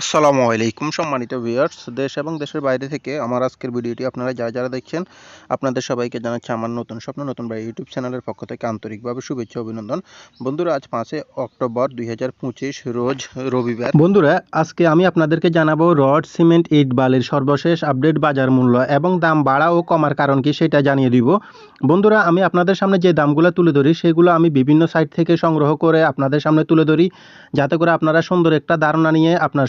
আসসালামু আলাইকুম সম্মানিত ভিউয়ার্স, দেশ এবং দেশের বাইরে থেকে আমার আজকের ভিডিওটি আপনারা যারা যারা দেখছেন, আপনাদের সবাইকে জানাচ্ছি আমার নতুন স্বপ্ন, নতুন বাড়ি ইউটিউব চ্যানেলের পক্ষ থেকে আন্তরিকভাবে শুভেচ্ছা অভিনন্দন। বন্ধুরা, আজ পাঁচে অক্টোবর দুই হাজার পঁচিশ, রোজ রবিবার। বন্ধুরা, আজকে আমি আপনাদেরকে জানাব রড, সিমেন্ট, ইট, বালির সর্বশেষ আপডেট বাজার মূল্য এবং দাম বাড়া ও কমার কারণ কি সেটা জানিয়ে দিব। বন্ধুরা, আমি আপনাদের সামনে যে দামগুলো তুলে ধরি, সেগুলো আমি বিভিন্ন সাইট থেকে সংগ্রহ করে আপনাদের সামনে তুলে ধরি, যাতে করে আপনারা সুন্দর একটা ধারণা নিয়ে আপনার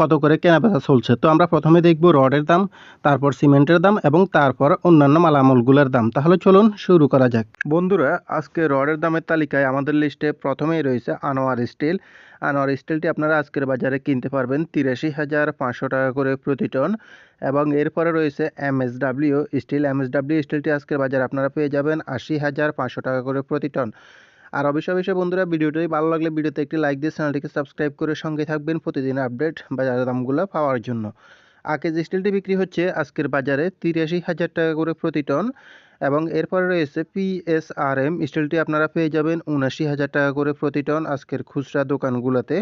কত করে কেনা বেচা চলছে? তো আমরা প্রথমে দেখব রডের দাম, তারপর সিমেন্টের দাম এবং তারপর অন্যান্য মালামালগুলোর দাম। তাহলে চলুন শুরু করা যাক। বন্ধুরা, আজকে রডের দামের তালিকায় আমাদের লিস্টে প্রথমেই রয়েছে আনোয়ার স্টিল। আনোয়ার স্টিলটি আপনারা আজকের বাজারে কিনতে পারবেন তিরাশি হাজার পাঁচশো টাকা করে প্রতি টন এবং এরপরে রয়েছে এমএসডাব্লিউ স্টিল। এমএসডাব্লিউ স্টিলটি আজকের বাজারে আপনারা পেয়ে যাবেন আশি হাজার পাঁচশো টাকা করে প্রতি টন। আর অবশ্যই অবশ্যই বন্ধুরা ভিডিওটি ভালো লাগলে ভিডিওতে একটি লাইক দিয়ে চ্যানেলটিকে সাবস্ক্রাইব করে সঙ্গে থাকবেন প্রতিদিন আপডেট বাজারের দামগুলো পাওয়ার জন্য। আকেজ স্টিলটি বিক্রি হচ্ছে, আজকের বাজারে তিরাশি হাজার টাকা করে প্রতি টন এবং এরপরে রয়েছে পিএসআরএম স্টিলটি আপনারা পেয়ে যাবেন উনাশি হাজার টাকা করে প্রতি টন আজকের খুচরা দোকানগুলোতে।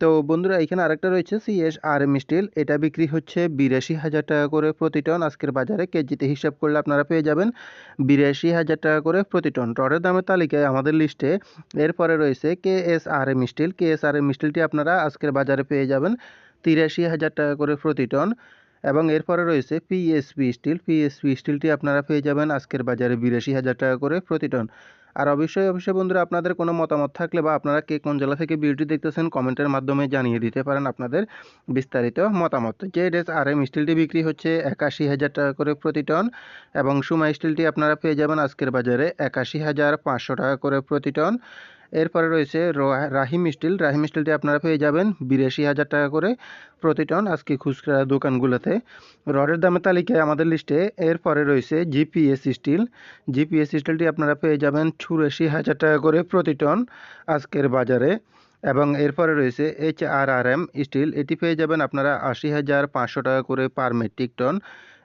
তো বন্ধুরা, এখানে আরেকটা রয়েছে সিএস আর এম স্টিল এটা বিক্রি হচ্ছে বিরাশি হাজার টাকা করে প্রতি টন আজকের বাজারে কেজিতে হিসাব করলে আপনারা পেয়ে যাবেন বিরাশি হাজার টাকা করে প্রতি টন টরের দামের তালিকায় আমাদের লিস্টে এরপরে রয়েছে K S R M steel K S R M স্টিলটি আপনারা আজকের বাজারে পেয়ে যাবেন তিরাশি হাজার টাকা করে প্রতি টন এবং এরপরে রয়েছে পিএসপি স্টিল পিএসপি স্টিলটি আপনারা পেয়ে যাবেন আজকের বাজারে বিরাশি হাজার টাকা করে প্রতি টন আর অবশ্যই অবশ্যই বন্ধুরা আপনাদের কোনো মতামত থাকলে বা আপনারা কে কোন জেলা থেকে ভিডিওটি দেখতেছেন কমেন্টের মাধ্যমে জানিয়ে দিতে পারেন আপনাদের বিস্তারিত মতামত। যে ড্রেস আর এম স্টিলটি বিক্রি হচ্ছে একাশি হাজার টাকা করে প্রতি টন এবং সুমা স্টিলটি আপনারা পেয়ে যাবেন আজকের বাজারে একাশি হাজার পাঁচশো টাকা করে প্রতি টন। এরপরে রয়েছে রাহিম স্টিল। রাহিম স্টিলটি আপনারা পেয়ে যাবেন বিরাশি হাজার টাকা করে প্রতি টন আজকে খুচরা দোকানগুলোতে। রডের দামের তালিকায় আমাদের লিস্টে এরপরে রয়েছে জিপিএস স্টিল। জিপিএস স্টিলটি আপনারা পেয়ে যাবেন চুরাশি হাজার টাকা করে প্রতি টন আজকের বাজারে। এবং এরপরে রয়েছে H R R M steel. এটি পেয়ে যাবেন আপনারা আশি হাজার পাঁচশো টাকা করে পার মেট্রিক টন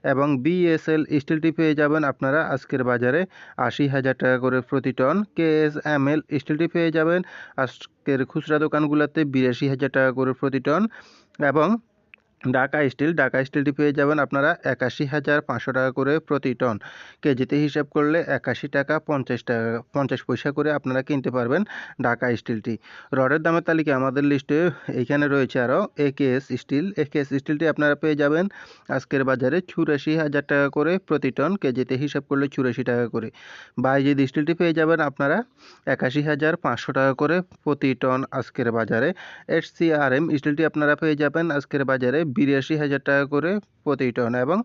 এবং বিএসএল স্টিলটি পেয়ে যাবেন আপনারা আজকের বাজারে আশি হাজার টাকা করে প্রতি ton. K S M L স্টিলটি পেয়ে যাবেন আজকের খুচরা দোকানগুলোতে বিরাশি হাজার টাকা করে প্রতি টন। এবং ঢাকা স্টিল, ঢাকা স্টিলটি পেয়ে যাবেন আপনারা একাশি হাজার পাঁচশো টাকা করে প্রতি টন। কেজিতে হিসাব করলে একাশি টাকা, পঞ্চাশ টাকা, পঞ্চাশ পয়সা করে আপনারা কিনতে পারবেন ঢাকা স্টিলটি রডের দামের তালিকা আমাদের লিস্টে এইখানে রয়েছে আরও। একেএস স্টিল, একেএস স্টিলটি আপনারা পেয়ে যাবেন আজকের বাজারে চুরাশি হাজার টাকা করে প্রতি টন, কেজিতে হিসাব করলে চুরাশি টাকা করে। বাইজিদ স্টিলটি পেয়ে যাবেন আপনারা একাশি হাজার পাঁচশো টাকা করে প্রতি টন আজকের বাজারে। এস সি আর এম স্টিলটি আপনারা পেয়ে যাবেন আজকের বাজারে বিরাশি হাজার টাকা করে প্রতি টন এবং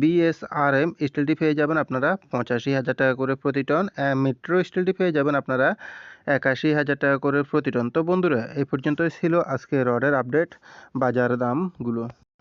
বিএসআরএম স্টিলটি পেয়ে যাবেন আপনারা পঁচাশি হাজার টাকা করে প্রতি টন মেট্রো স্টিলটি পেয়ে যাবেন আপনারা একাশি হাজার টাকা করে প্রতি টন। তো বন্ধুরা, এই পর্যন্তই ছিল আজকে রডের আপডেট বাজার দামগুলো।